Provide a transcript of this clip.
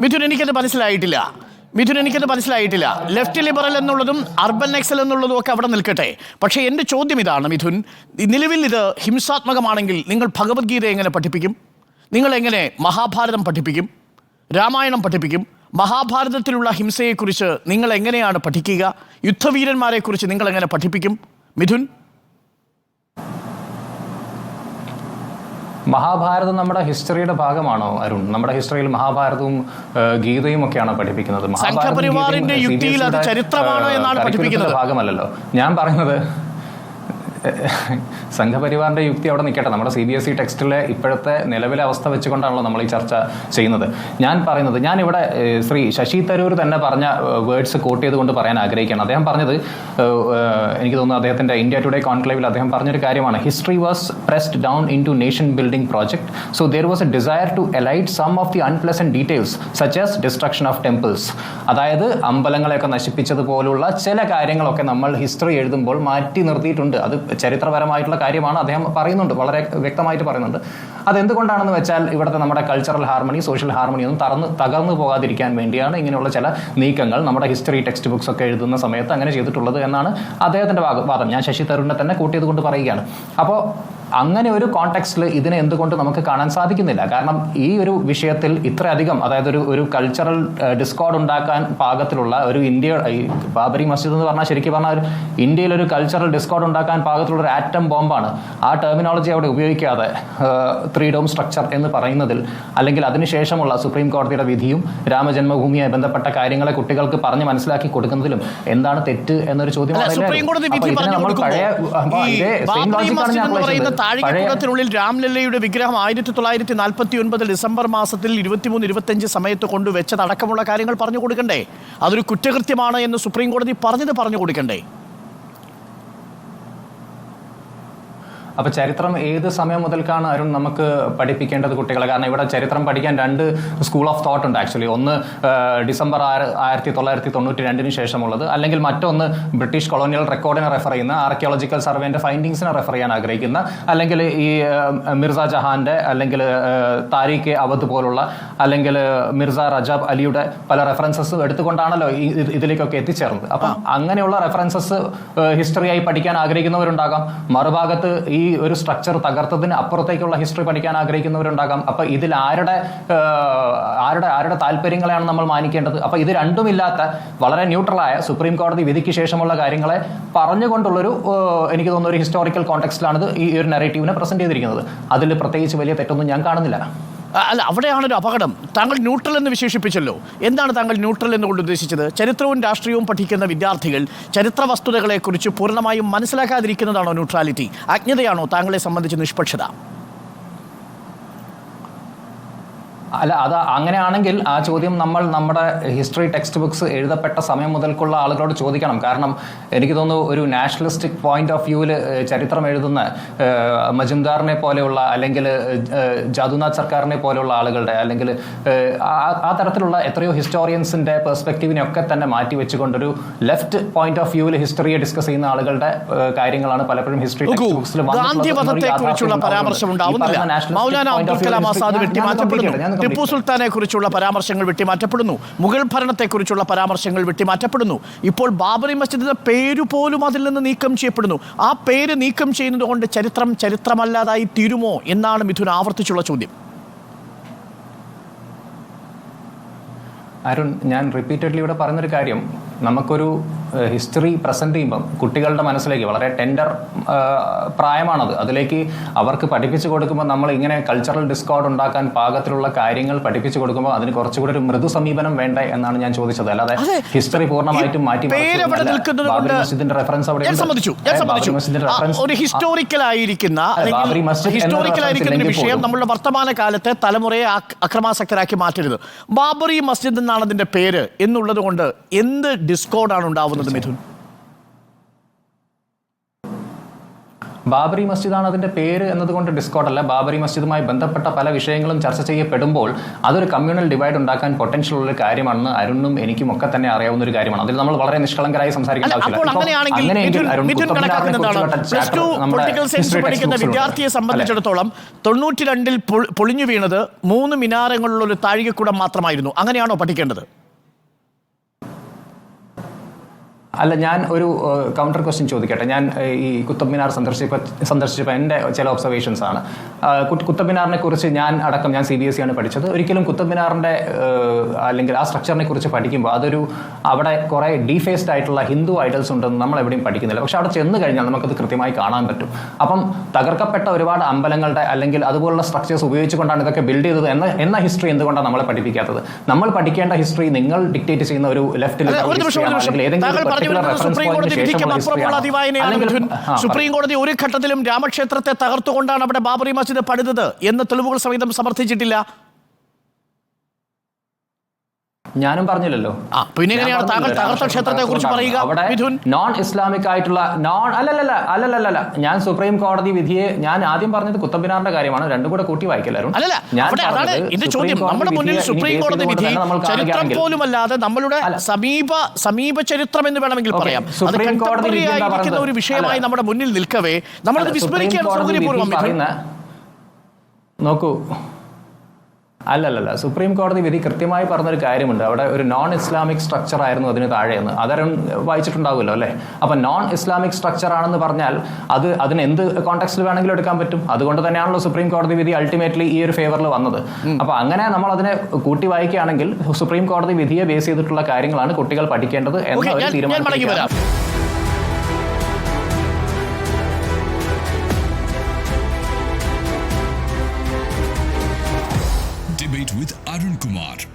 മിഥുൻ എനിക്കത് മനസ്സിലായിട്ടില്ല. മിഥുൻ എനിക്കത് മനസ്സിലായിട്ടില്ല. ലെഫ്റ്റ് ലിബറൽ എന്നുള്ളതും അർബൻ എക്സൽ എന്നുള്ളതും ഒക്കെ അവിടെ നിൽക്കട്ടെ. പക്ഷേ എന്റെ ചോദ്യം ഇതാണ് മിഥുൻ. നിലവിൽ ഇത് ഹിംസാത്മകമാണെങ്കിൽ നിങ്ങൾ ഭഗവത്ഗീത എങ്ങനെ പഠിപ്പിക്കും? നിങ്ങൾ എങ്ങനെ മഹാഭാരതം പഠിപ്പിക്കും? രാമായണം പഠിപ്പിക്കും? മഹാഭാരതത്തിലുള്ള ഹിംസയെക്കുറിച്ച് നിങ്ങൾ എങ്ങനെയാണ് പഠിക്കുക? യുദ്ധവീരന്മാരെക്കുറിച്ച് നിങ്ങൾ എങ്ങനെ പഠിപ്പിക്കും? മിഥുൻ മഹാഭാരതം നമ്മുടെ ഹിസ്റ്ററിയുടെ ഭാഗമാണോ അരുൺ? നമ്മുടെ ഹിസ്റ്ററിയിൽ മഹാഭാരതവും ഗീതയും ഒക്കെയാണോ പഠിപ്പിക്കുന്നത്. മഹാഭാരതം. ഭാഗമല്ലല്ലോ. ഞാൻ പറയുന്നത് സംഘപരിവാറിന്റെ യുക്തി അവിടെ നിൽക്കട്ടെ. നമ്മുടെ സി ബി എസ് ഇ ടെക്സ്റ്റിലെ ഇപ്പോഴത്തെ നിലവിലെ അവസ്ഥ വെച്ചുകൊണ്ടാണല്ലോ നമ്മൾ ഈ ചർച്ച ചെയ്യുന്നത്. ഞാൻ പറയുന്നത് ഞാൻ ഇവിടെ ശ്രീ ശശി തരൂർ തന്നെ പറഞ്ഞ വേർഡ്സ് കോട്ട് ചെയ്തുകൊണ്ട് പറയാൻ ആഗ്രഹിക്കുകയാണ്. അദ്ദേഹം പറഞ്ഞത് എനിക്ക് തോന്നുന്നു അദ്ദേഹത്തിന്റെ ഇന്ത്യ ടുഡേ കോൺക്ലേവിൽ അദ്ദേഹം പറഞ്ഞൊരു കാര്യമാണ്. History was pressed down in to nation building project. So there was a desire to elide some of the unpleasant details such as destruction of temples അതായത് അമ്പലങ്ങളെയൊക്കെ നശിപ്പിച്ചതുപോലുള്ള ചില കാര്യങ്ങളൊക്കെ നമ്മൾ ഹിസ്റ്ററി എഴുതുമ്പോൾ മാറ്റി നിർത്തിയിട്ടുണ്ട്. അത് ചരിത്രപരമായിട്ടുള്ള കാര്യമാണ് അദ്ദേഹം പറയുന്നുണ്ട് വളരെ വ്യക്തമായിട്ട് പറയുന്നുണ്ട്. അതെന്തുകൊണ്ടാണെന്ന് വെച്ചാൽ ഇവിടുത്തെ നമ്മുടെ കൾച്ചറൽ ഹാർമണി സോഷ്യൽ ഹാർമണി ഒന്നും തറന്ന് തകർന്നു പോകാതിരിക്കാൻ വേണ്ടിയാണ് ഇങ്ങനെയുള്ള ചില നീക്കങ്ങൾ നമ്മുടെ ഹിസ്റ്ററി ടെക്സ്റ്റ് ബുക്സ് ഒക്കെ എഴുതുന്ന സമയത്ത് അങ്ങനെ ചെയ്തിട്ടുള്ളത് എന്നാണ് അദ്ദേഹത്തിന്റെ വാദം. ഞാൻ ശശി തരൂരിനെ തന്നെ കൂട്ടിയത് കൊണ്ട് പറയുകയാണ്. അപ്പോൾ അങ്ങനെ ഒരു കോണ്ടെക്സ്റ്റിൽ ഇതിനെ എന്തുകൊണ്ട് നമുക്ക് കാണാൻ സാധിക്കുന്നില്ല? കാരണം ഈ ഒരു വിഷയത്തിൽ ഇത്രയധികം അതായത് ഒരു ഒരു കൾച്ചറൽ ഡിസ്കോർഡ് ഉണ്ടാക്കാൻ പാകത്തിലുള്ള ഒരു ഇന്ത്യ ഈ ബാബരി മസ്ജിദ് എന്ന് പറഞ്ഞാൽ ശരിക്കും പറഞ്ഞാൽ ഇന്ത്യയിൽ ഒരു കൾച്ചറൽ ഡിസ്കോർഡ് ഉണ്ടാക്കാൻ പാകത്തിലുള്ള ഒരു ആറ്റം ബോംബാണ് ആ ടെർമിനോളജി അവിടെ ഉപയോഗിക്കാതെ ത്രീ ഡോം സ്ട്രക്ചർ എന്ന് പറയുന്നതിൽ അല്ലെങ്കിൽ അതിനുശേഷമുള്ള സുപ്രീം കോടതിയുടെ വിധിയും രാമജന്മഭൂമിയുമായി ബന്ധപ്പെട്ട കാര്യങ്ങളെ കുട്ടികൾക്ക് പറഞ്ഞ് മനസ്സിലാക്കി കൊടുക്കുന്നതിലും എന്താണ് തെറ്റ് എന്നൊരു ചോദ്യം നമ്മൾ പഴയ ഈ ഇതേ സെയിം ലോജിക്കാണ് ഞാൻ താഴികക്കുടത്തിനുള്ളിൽ രാംലല്ലയുടെ വിഗ്രഹം ആയിരത്തി തൊള്ളായിരത്തി നാൽപ്പത്തി ഒൻപത് ഡിസംബർ മാസത്തിൽ ഇരുപത്തിമൂന്ന് ഇരുപത്തഞ്ച് സമയത്ത് കൊണ്ടുവച്ചതടക്കമുള്ള കാര്യങ്ങൾ പറഞ്ഞു കൊടുക്കണ്ടേ? അതൊരു കുറ്റകൃത്യമാണ് എന്ന് സുപ്രീം കോടതി പറഞ്ഞത് പറഞ്ഞു കൊടുക്കണ്ടേ? അപ്പൊ ചരിത്രം ഏത് സമയം മുതൽക്കാണ് അരുൺ നമുക്ക് പഠിപ്പിക്കേണ്ടത് കുട്ടികളെ? കാരണം ഇവിടെ ചരിത്രം പഠിക്കാൻ രണ്ട് സ്കൂൾ ഓഫ് തോട്ട് ഉണ്ട് ആക്ച്വലി ഒന്ന് ഡിസംബർ ആറ് ആയിരത്തി തൊള്ളായിരത്തി തൊണ്ണൂറ്റി രണ്ടിന് ശേഷമുള്ളത്. അല്ലെങ്കിൽ മറ്റൊന്ന് ബ്രിട്ടീഷ് കൊളോണിയൽ റെക്കോർഡിനെ റെഫർ ചെയ്യുന്ന ആർക്കിയോളജിക്കൽ സർവേന്റെ ഫൈൻഡിങ്സിനെ റെഫർ ചെയ്യാൻ ആഗ്രഹിക്കുന്ന അല്ലെങ്കിൽ ഈ മിർസ ജഹാന്റെ അല്ലെങ്കിൽ താരിഖ് അവത് പോലുള്ള അല്ലെങ്കിൽ മിർസ റജാബ് അലിയുടെ പല റെഫറൻസസ് എടുത്തുകൊണ്ടാണല്ലോ ഇതിലേക്കൊക്കെ എത്തിച്ചേർന്നത്. അപ്പം അങ്ങനെയുള്ള റെഫറൻസസ് ഹിസ്റ്ററിയായി പഠിക്കാൻ ആഗ്രഹിക്കുന്നവരുണ്ടാകാം. മറുഭാഗത്ത് ഈ ഒരു സ്ട്രക്ചർ തകർത്തതിന് അപ്പുറത്തേക്കുള്ള ഹിസ്റ്ററി പഠിക്കാൻ ആഗ്രഹിക്കുന്നവരുണ്ടാകാം. അപ്പൊ ഇതിൽ ആരുടെ ആരുടെ ആരുടെ താല്പര്യങ്ങളെയാണ് നമ്മൾ മാനിക്കേണ്ടത്? അപ്പൊ ഇത് രണ്ടുമില്ലാത്ത വളരെ ന്യൂട്രലായ സുപ്രീം കോടതി വിധിക്ക് ശേഷമുള്ള കാര്യങ്ങളെ പറഞ്ഞുകൊണ്ടുള്ളൊരു എനിക്ക് തോന്നുന്ന ഒരു ഹിസ്റ്റോറിക്കൽ കോണ്ടെക്സ്റ്റിലാണ് ഇത് ഈ ഒരു നെറേറ്റീവിനെ പ്രസന്റ് ചെയ്തിരിക്കുന്നത്. അതിൽ പ്രത്യേകിച്ച് വലിയ തെറ്റൊന്നും ഞാൻ കാണുന്നില്ല. അല്ല അവിടെയാണ് ഒരു അപകടം. താങ്കൾ ന്യൂട്രൽ എന്ന് വിശേഷിപ്പിച്ചല്ലോ. എന്താണ് താങ്കൾ ന്യൂട്രൽ എന്നുകൊണ്ട് ഉദ്ദേശിച്ചത്? ചരിത്രവും രാഷ്ട്രീയവും പഠിക്കുന്ന വിദ്യാർത്ഥികൾ ചരിത്ര വസ്തുതകളെക്കുറിച്ച് പൂർണമായും മനസ്സിലാക്കാതിരിക്കുന്നതാണോ ന്യൂട്രാലിറ്റി അജ്ഞതയാണോ താങ്കളെ സംബന്ധിച്ച് നിഷ്പക്ഷത? അല്ല അത് അങ്ങനെയാണെങ്കിൽ ആ ചോദ്യം നമ്മൾ നമ്മുടെ ഹിസ്റ്ററി ടെക്സ്റ്റ് ബുക്സ് എഴുതപ്പെട്ട സമയം മുതൽക്കുള്ള ആളുകളോട് ചോദിക്കണം. കാരണം എനിക്ക് തോന്നുന്നു ഒരു നാഷണലിസ്റ്റിക് പോയിന്റ് ഓഫ് വ്യൂവിൽ ചരിത്രം എഴുതുന്ന മജുംദാറിനെ പോലെയുള്ള അല്ലെങ്കിൽ ജാദുനാഥ് സർക്കാരിനെ പോലെയുള്ള ആളുകളുടെ അല്ലെങ്കിൽ ആ- തരത്തിലുള്ള എത്രയോ ഹിസ്റ്റോറിയൻസിന്റെ പെർസ്പെക്റ്റീവിനെ ഒക്കെ തന്നെ മാറ്റി വെച്ചുകൊണ്ട് ഒരു ലെഫ്റ്റ് പോയിന്റ് ഓഫ് വ്യൂവിൽ ഹിസ്റ്ററിയെ ഡിസ്കസ് ചെയ്യുന്ന ആളുകളുടെ കാര്യങ്ങളാണ് പലപ്പോഴും ഹിസ്റ്ററി ടെക്സ്റ്റ് ബുക്സിൽ ഗാന്ധിവധത്തെ ടിപ്പു സുൽത്താനെ കുറിച്ചുള്ള പരാമർശങ്ങൾ വെട്ടിമാറ്റപ്പെടുന്നു. മുഗൾ ഭരണത്തെക്കുറിച്ചുള്ള പരാമർശങ്ങൾ വെട്ടിമാറ്റപ്പെടുന്നു. ഇപ്പോൾ ബാബറി മസ്ജിദിന്റെ പേര് പോലും അതിൽ നിന്ന് നീക്കം ചെയ്യപ്പെടുന്നു. ആ പേര് നീക്കം ചെയ്യുന്നത് കൊണ്ട് ചരിത്രം ചരിത്രമല്ലാതായി തീരുമോ എന്നാണ് മിഥുൻ ആവർത്തിച്ചുള്ള ചോദ്യം. അരുൺ ഞാൻ റിപ്പീറ്റഡ്ലി ഇവിടെ പറഞ്ഞൊരു കാര്യം. നമുക്കൊരു ഹിസ്റ്ററി പ്രസന്റ് ചെയ്യുമ്പം കുട്ടികളുടെ മനസ്സിലേക്ക് വളരെ ടെൻഡർ പ്രായമാണത്. അതിലേക്ക് അവർക്ക് പഠിപ്പിച്ചു കൊടുക്കുമ്പോൾ നമ്മൾ ഇങ്ങനെ കൾച്ചറൽ ഡിസ്കോർഡ് ഉണ്ടാക്കാൻ പാകത്തിലുള്ള കാര്യങ്ങൾ പഠിപ്പിച്ചു കൊടുക്കുമ്പോൾ അതിന് കുറച്ചുകൂടി ഒരു മൃദു സമീപനം വേണ്ടേ എന്നാണ് ഞാൻ ചോദിച്ചത്. അല്ലാതെ ഹിസ്റ്ററി പൂർണമായിട്ടും മാറ്റി മസ്ജിദിന്റെ റെഫറൻസ് അവിടെ ഒരു ഹിസ്റ്റോറിക്കൽ ആയിരിക്കുന്ന വിഷയം നമ്മുടെ വർത്തമാന കാലത്തെ തലമുറയെ അക്രമാസക്തരാക്കി മാറ്റരുത്. ബാബറി മസ്ജിദ് എന്നാണ് അതിന്റെ പേര് എന്നുള്ളത് കൊണ്ട് എന്ത് ഡിസ്കോഡാണ് ഉണ്ടാവുന്നത് മിഥുൻ. ബാബറി മസ്ജിദാണ് അതിന്റെ പേര് എന്നതുകൊണ്ട് ഡിസ്കോട്ടല്ല അല്ല ബാബറി മസ്ജിദുമായി ബന്ധപ്പെട്ട പല വിഷയങ്ങളും ചർച്ച ചെയ്യപ്പെടുമ്പോൾ അതൊരു കമ്മ്യൂണൽ ഡിവൈഡ് ഉണ്ടാക്കാൻ പൊട്ടൻഷ്യൽ ഉള്ള ഒരു കാര്യമാണെന്ന് അരുണും എനിക്കും ഒക്കെ തന്നെ അറിയാവുന്ന ഒരു കാര്യമാണ്. അതിൽ നമ്മൾ വളരെ നിഷ്കളങ്കരായി സംസാരിക്കേണ്ട ആവശ്യമില്ല. ലുണ്ട്. വിദ്യാർത്ഥിയെ? സംബന്ധിച്ചിടത്തോളം തൊണ്ണൂറ്റി രണ്ടിൽ പൊളിഞ്ഞു വീണത് മൂന്ന് മിനാരങ്ങളുള്ള ഒരു താഴികക്കുടം മാത്രമായിരുന്നു. അങ്ങനെയാണോ പഠിക്കേണ്ടത്? അല്ല ഞാൻ ഒരു കൗണ്ടർ ക്വസ്റ്റ്യൻ ചോദിക്കട്ടെ. ഞാൻ ഈ കുത്തബ്മിനാർ സന്ദർശിപ്പ സന്ദർശിച്ചപ്പോൾ എന്റെ ചില ഒബ്സർവേഷൻസ് ആണ്. കുത്തബ്മിനാറിനെ കുത്തബ് മിനാറിനെ കുറിച്ച് ഞാൻ അടക്കം ഞാൻ സി ബി എസ് സി ആണ് പഠിച്ചത്. ഒരിക്കലും കുത്തബ്മിനാറിന്റെ അല്ലെങ്കിൽ ആ സ്ട്രക്ചറിനെ കുറിച്ച് പഠിക്കുമ്പോൾ അതൊരു അവിടെ കുറേ ഡീഫേസ്ഡ് ആയിട്ടുള്ള ഹിന്ദു ഐഡൽസ് ഉണ്ടെന്ന് നമ്മൾ എവിടെയും പഠിക്കുന്നില്ല. പക്ഷെ അവിടെ ചെന്ന് കഴിഞ്ഞാൽ നമുക്കത് കൃത്യമായി കാണാൻ പറ്റും. അപ്പം തകർക്കപ്പെട്ട ഒരുപാട് അമ്പലങ്ങളുടെ അല്ലെങ്കിൽ അതുപോലുള്ള സ്ട്രക്ചേഴ്സ് ഉപയോഗിച്ചുകൊണ്ടാണ് ഇതൊക്കെ ബിൽഡ് ചെയ്തത് എന്ന എന്ന ഹിസ്റ്ററി എന്തുകൊണ്ടാണ് നമ്മളെ പഠിപ്പിക്കാത്തത്? നമ്മൾ പഠിക്കേണ്ട ഹിസ്റ്ററി നിങ്ങൾ ഡിക്റ്റേറ്റ് ചെയ്യുന്ന ഒരു ലെഫ്റ്റ് അല്ല, കോടതി വിധിക്കും അപ്പുറമുള്ള അതിവായനയാണ് സുപ്രീം കോടതി ഒരു ഘട്ടത്തിലും രാമക്ഷേത്രത്തെ തകർത്തുകൊണ്ടാണ് അവിടെ ബാബറി മസ്ജിദ് പണിതത് എന്ന് തെളിവുകൾ സഹിതം സമർത്ഥിച്ചിട്ടില്ല. ഞാനും പറഞ്ഞില്ലല്ലോ. പിന്നെ താങ്കൾ തകർത്ത രാഷ്ട്രീയ ക്ഷേത്രത്തെക്കുറിച്ച് പറയുക, നോൺ ഇസ്ലാമിക് ആയിട്ടുള്ള നോൺ അല്ലല്ലല്ല അല്ലല്ല ഞാൻ സുപ്രീം കോടതി വിധിയെ ഞാൻ ആദ്യം പറഞ്ഞത് കുത്തമ്പിനാറിന്റെ കാര്യമാണ്. രണ്ടും കൂടെ കൂട്ടി വായിക്കലായിരുന്നു ചരിത്രം പോലുമല്ലാതെ നമ്മളുടെ സമീപ സമീപ ചരിത്രം എന്ന് വേണമെങ്കിൽ പറയാം. സുപ്രീം കോടതി? ഒരു വിഷയമായി നമ്മുടെ മുന്നിൽ നിൽക്കവേ. നമ്മളത് വിസ്മരിക്കാൻ സൗകര്യപൂർവം. നോക്കൂ. അല്ലല്ലല്ല സുപ്രീം കോടതി വിധി കൃത്യമായി പറഞ്ഞൊരു കാര്യമുണ്ട്. അവിടെ ഒരു നോൺ ഇസ്ലാമിക് സ്ട്രക്ചർ ആയിരുന്നു അതിന് താഴെയെന്ന് അതരം വായിച്ചിട്ടുണ്ടാവുമല്ലോ അല്ലേ? അപ്പം നോൺ ഇസ്ലാമിക് സ്ട്രക്ചർ ആണെന്ന് പറഞ്ഞാൽ അത് അതിന് എന്ത് കോൺടാക്സ്റ്റിൽ വേണമെങ്കിലും എടുക്കാൻ പറ്റും. അതുകൊണ്ട് തന്നെയാണല്ലോ സുപ്രീം കോടതി വിധി അൾട്ടിമേറ്റ്ലി ഈ ഒരു ഫേവറിൽ വന്നത്. അപ്പോൾ അങ്ങനെ നമ്മൾ അതിനെ കൂട്ടി വായിക്കുകയാണെങ്കിൽ സുപ്രീം കോടതി വിധിയെ ബേസ് ചെയ്തിട്ടുള്ള കാര്യങ്ങളാണ് കുട്ടികൾ പഠിക്കേണ്ടത് എന്ന ഒരു തീരുമാനം not.